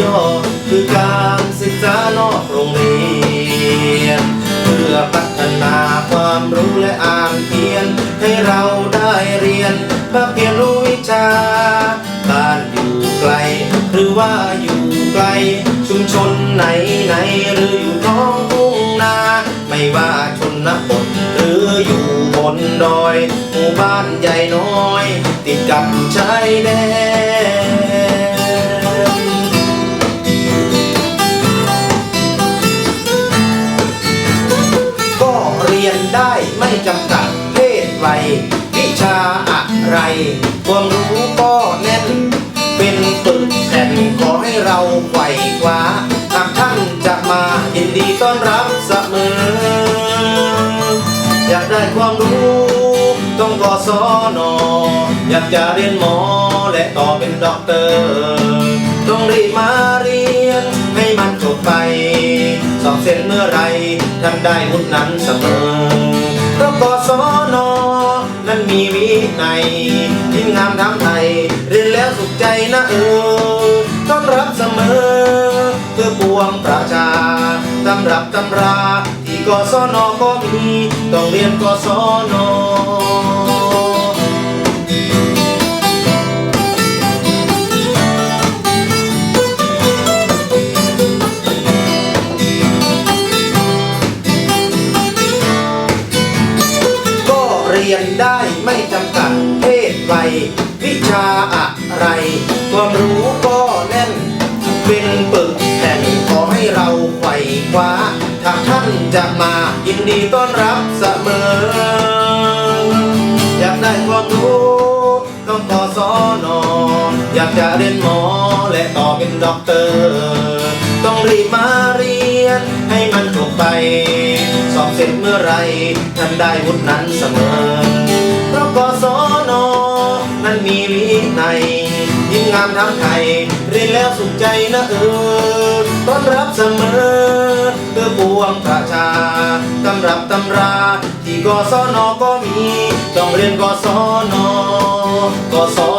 ย่อคือการศึกษานอกโรงเรียน เพื่อพัฒนาความรู้และอ่านเขียน ให้เราได้เรียนมาเพียนรู้วิชา การอยู่ไกล หรือว่าอยู่ไกล ชุมชนไหนไหนหรืออยู่ท้องทุ่งนา ไม่ว่าชนบทหรืออยู่บนดอย หมู่บ้านใหญ่น้อย ติดกับชายแดน รียนได้ไม่จำกัดเพศวัยวิชาอะไร ความรู้ก็แน่น เป็นปึกแผ่นขอให้เราไขว่คว้าหากท่านจะมายินดีต้อนรับเสมอ อยากได้ความรู้ต้องกศนอยากจะเรียนหมอและต่อเป็นด็อกเตอร์ต้องรีบมาเรียนให้มันจบไป สอบเสร็จเมื่อไร ท่านได้วุฒินั้นเสมอเพราะกศนนั้นมีวินัยยิ่งงามทำไทยเรียนแล้วสุขใจนะเออต้อนรับเสมอ เพื่อปวงประชาตำรับตำรา ที่กศนก็มี ต้องเรียนกศน ยนได้ไม่จำกัดเพศวัยวิชาอะไร ความรู้ก็แน่น เป็นปึกแผ่นขอให้เราไขว่คว้าถ้าท่านจะมายินดีต้อนรับเสมอ อยากได้ความรู้ต้องกศนอยากจะเรียนหมอและต่อเป็นด็อกเตอร์ ต้องรีบมาเรียนให้มันจบไป ร็จเมื่อไรท่านได้วุฒินั้นเสมอ เพราะกศนนั้นมีวินัยยิ่งงามทั้งไทยเรียนแล้วสุขใจนะเออต้อนรับเสมอเพื่อปวงประชาตำรับตำรา ที่กศนก็มี ต้องเรียนกศนกศน